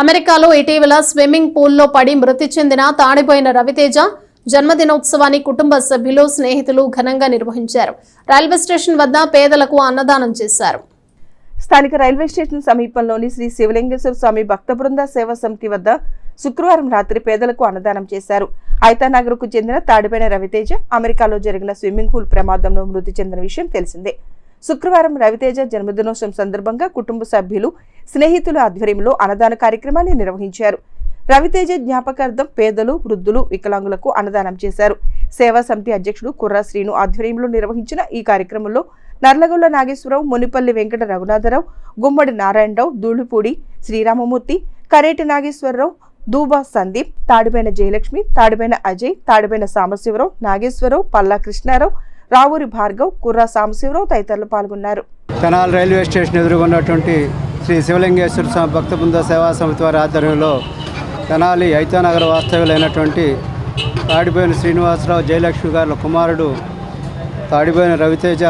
అమెరికాలో ఇటీవల స్విమ్మింగ్ పూల్లో పడి మృతి చెందిన తాడిపోయిన రవితేజ జన్మదినోత్సవాన్ని కుటుంబ సభ్యులు స్నేహితులు ఘనంగా నిర్వహించారు. రైల్వే స్టేషన్ వద్ద పేదలకు అన్నదానం చేశారు. స్థానిక రైల్వే స్టేషన్ సమీపంలోని శ్రీ శివలింగేశ్వర స్వామి భక్త బృంద సేవా సమితి వద్ద శుక్రవారం రాత్రి పేదలకు అన్నదానం చేశారు. ఐతానగర్కు చెందిన తాడిపైన రవితేజ అమెరికాలో జరిగిన స్విమ్మింగ్ పూల్ ప్రమాదంలో మృతి చెందిన విషయం తెలిసిందే. శుక్రవారం రవితేజ జన్మదినోత్సవం సందర్భంగా కుటుంబ సభ్యులు స్నేహితుల ఆధ్వర్యంలో అన్నదాన కార్యక్రమాన్ని నిర్వహించారు. రవితేజ జ్ఞాపకార్థం పేదలు వృద్ధులు వికలాంగులకు అన్నదానం చేశారు. సేవా సమితి అధ్యక్షుడు కుర్రా శ్రీను ఆధ్వర్యంలో నిర్వహించిన ఈ కార్యక్రమంలో నర్లగొల్ల నాగేశ్వరరావు మునిపల్లి వెంకట రఘునాథరావు గుమ్మడి నారాయణరావు దూళిపూడి శ్రీరామమూర్తి కరేటి నాగేశ్వరరావు దూబా సందీప్ తాడిపైన జయలక్ష్మి తాడిపైన అజయ్ తాడిపైన సాంబశివరావు నాగేశ్వరరావు పల్లా కృష్ణారావు రావూరి భార్గవ్ కుర్రా సాంబశివరావు తదితరులు పాల్గొన్నారు. తెనాలి రైల్వే స్టేషన్ ఎదురుగున్నటువంటి శ్రీ శివలింగేశ్వర స్వామి భక్త బృంద సేవా సమితి వారి ఆధ్వర్యంలో తెనాలి ఐతానగర వాస్తవ్యులైనటువంటి తాడిపోయిన శ్రీనివాసరావు జయలక్ష్మి గారి కుమారుడు తాడిపోయిన రవితేజ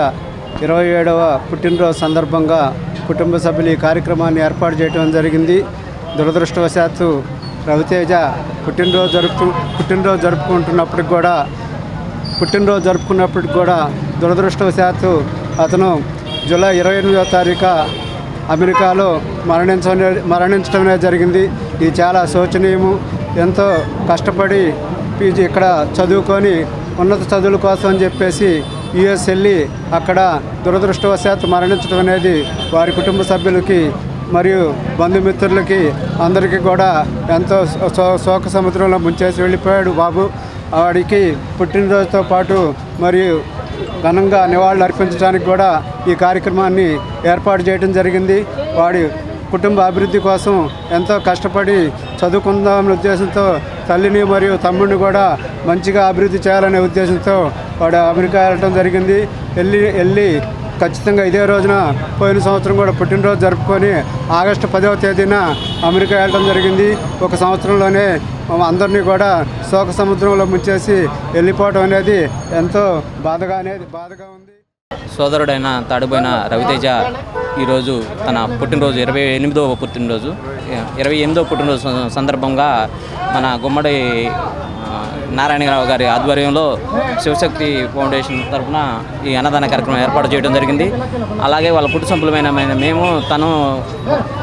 ఇరవై ఏడవ పుట్టినరోజు సందర్భంగా కుటుంబ సభ్యులు ఈ కార్యక్రమాన్ని ఏర్పాటు చేయడం జరిగింది. దురదృష్టవశాత్తు రవితేజ పుట్టినరోజు జరుపు పుట్టినరోజు జరుపుకుంటున్నప్పటికి కూడా పుట్టినరోజు జరుపుకున్నప్పటికి కూడా దురదృష్టవశాత్తు అతను జూలై ఇరవై ఎనిమిదవ తారీఖు అమెరికాలో మరణించడం మరణించడం అనేది జరిగింది. ఇది చాలా శోచనీయము. ఎంతో కష్టపడి పీజీ ఇక్కడ చదువుకొని ఉన్నత చదువుల కోసం అని చెప్పేసి యుఎస్ వెళ్ళి అక్కడ దురదృష్టవశాత్తు మరణించడం అనేది వారి కుటుంబ సభ్యులకి మరియు బంధుమిత్రులకి అందరికీ కూడా ఎంతో శోక సముద్రంలో ముంచేసి వెళ్ళిపోయాడు బాబు. వాడికి పుట్టినరోజుతో పాటు మరియు ఘనంగా నివాళులు అర్పించడానికి కూడా ఈ కార్యక్రమాన్ని ఏర్పాటు చేయడం జరిగింది. వాడి కుటుంబ అభివృద్ధి కోసం ఎంతో కష్టపడి చదువుకుందామనే ఉద్దేశంతో తల్లిని మరియు తమ్ముడిని కూడా మంచిగా అభివృద్ధి చేయాలనే ఉద్దేశంతో వాడు అమెరికా వెళ్ళటం జరిగింది. వెళ్ళి వెళ్ళి ఖచ్చితంగా ఇదే రోజున పోయిన సంవత్సరం కూడా పుట్టినరోజు జరుపుకొని ఆగస్టు పదవ తేదీన అమెరికా వెళ్ళడం జరిగింది. ఒక సంవత్సరంలోనే అందరినీ కూడా శోక సముద్రంలో ముంచేసి వెళ్ళిపోవడం అనేది ఎంతో బాధగా అనేది బాధగా ఉంది. సోదరుడైన తాడిపోయిన రవితేజ ఈరోజు తన పుట్టినరోజు ఇరవై ఎనిమిదవ పుట్టినరోజు. ఇరవై ఎనిమిదవ పుట్టినరోజు సందర్భంగా మన గుమ్మడి నారాయణరావు గారి ఆధ్వర్యంలో శివశక్తి ఫౌండేషన్ తరఫున ఈ అన్నదాన కార్యక్రమం ఏర్పాటు చేయడం జరిగింది. అలాగే వాళ్ళ కుటుంబ సభ్యులమైన మేము తను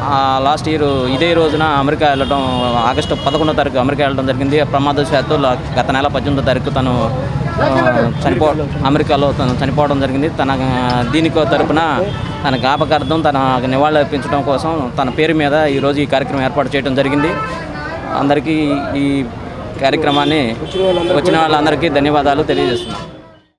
ఆ, లాస్ట్ ఇయర్ ఇదే రోజున అమెరికా వెళ్ళడం ఆగస్టు పదకొండో తారీఖు అమెరికా వెళ్ళడం జరిగింది. ప్రమాదశాత్తు గత నెల పద్దెనిమిదో తారీఖు తను చనిపో అమెరికాలో తను చనిపోవడం జరిగింది. తన దీనికో తరపున తన జ్ఞాపకార్థం తన నివాళులు అర్పించడం కోసం తన పేరు మీద ఈరోజు ఈ కార్యక్రమం ఏర్పాటు చేయడం జరిగింది. అందరికీ ఈ కార్యక్రమాన్ని వచ్చిన వాళ్ళందరికీ ధన్యవాదాలు తెలియజేస్తున్నాను